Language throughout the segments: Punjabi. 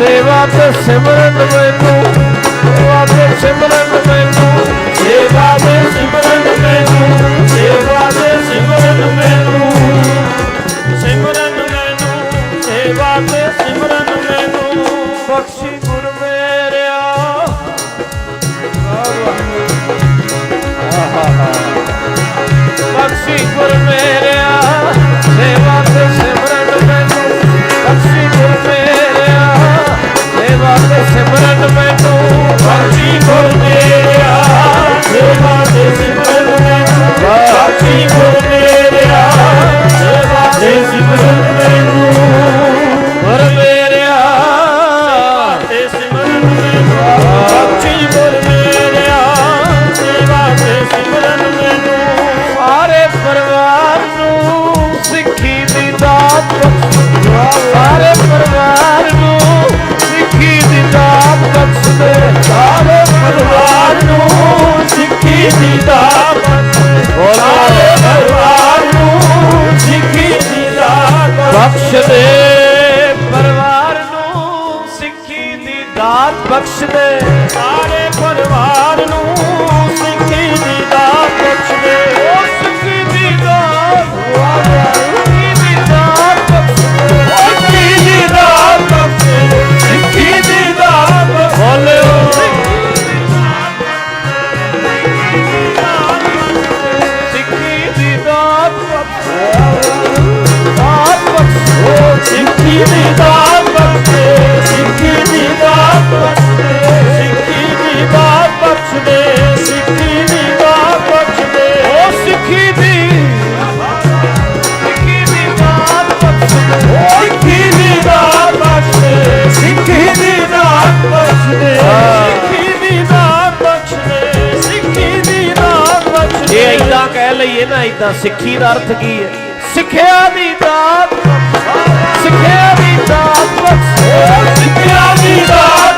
ਸੇਵਾ ਤੇ ਸਿਮਰਨ ਮੈਨੂੰ। ਸੇਵਾ ਤੇ ਸਿਮਰਨ ਮੈਨੂੰ। ਸੇਵਾ ਤੇ ਸਿਮਰਨ ਮੈਨੂੰ। ਸੇਵਾ ਤੇ ਸਿਮਰਨ ਮੈਨੂੰ। ਸਿਮਰਨ ਮੈਨੂੰ। ਸੇਵਾ ਤੇ ਸਿਮਰਨ ਮੈਨੂੰ। ਬਖਸ਼ੀ ਗੁਰ ਮੇਰਿਆ। ਆਹਾ ਬਖਸ਼ੀ ਗੁਰ ਮੇਰਿਆ। ਸਿੱਖੀ ਕਹਿ ਲਈਏ ਨਾ ਇਦਾਂ ਸਿੱਖੀ ਦਾ ਅਰਥ ਕੀ ਹੈ? ਸਿੱਖਿਆ ਦੀ ਦਾਤ ਸਿੱਖਿਆ ਦੀ ਦਾਤ ਸਿੱਖਿਆ ਦੀ ਦਾਤ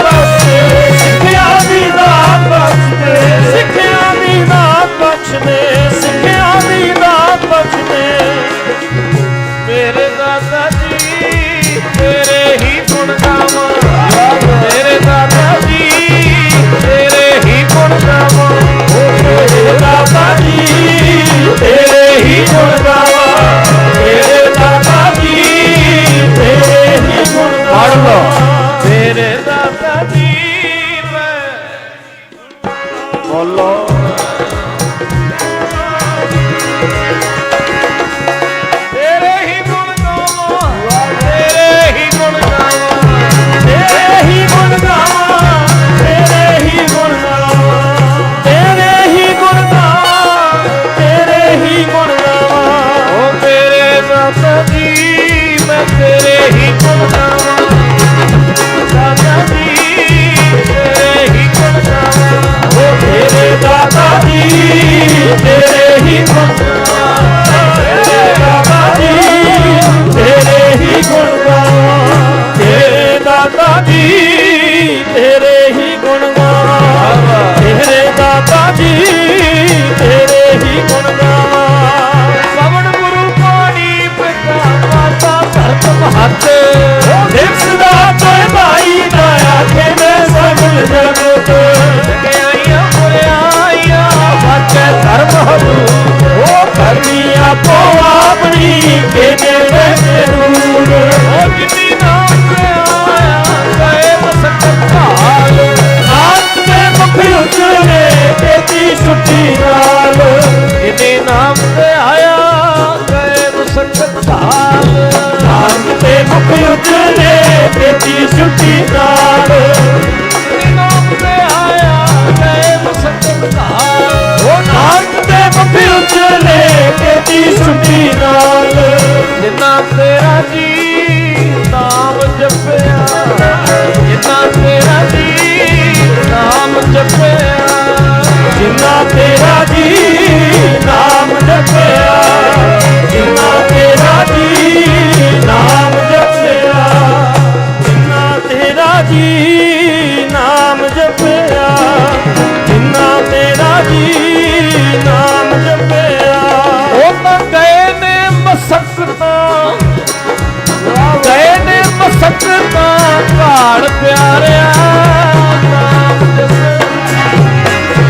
ਤੇਰਾ ਜੀ ਨਾਮ ਜਪਿਆ। ਜਿੰਨਾ ਤੇਰਾ ਜੀ ਨਾਮ ਜਪਿਆ। ਜਿੰਨਾ ਤੇਰਾ ਜੀ ਨਾਮ ਜਪਿਆ। ਜਿੰਨਾ ਤੇਰਾ ਜੀ ਨਾਮ ਜਪਿਆ। ਜਿੰਨਾ ਤੇਰਾ ਜੀ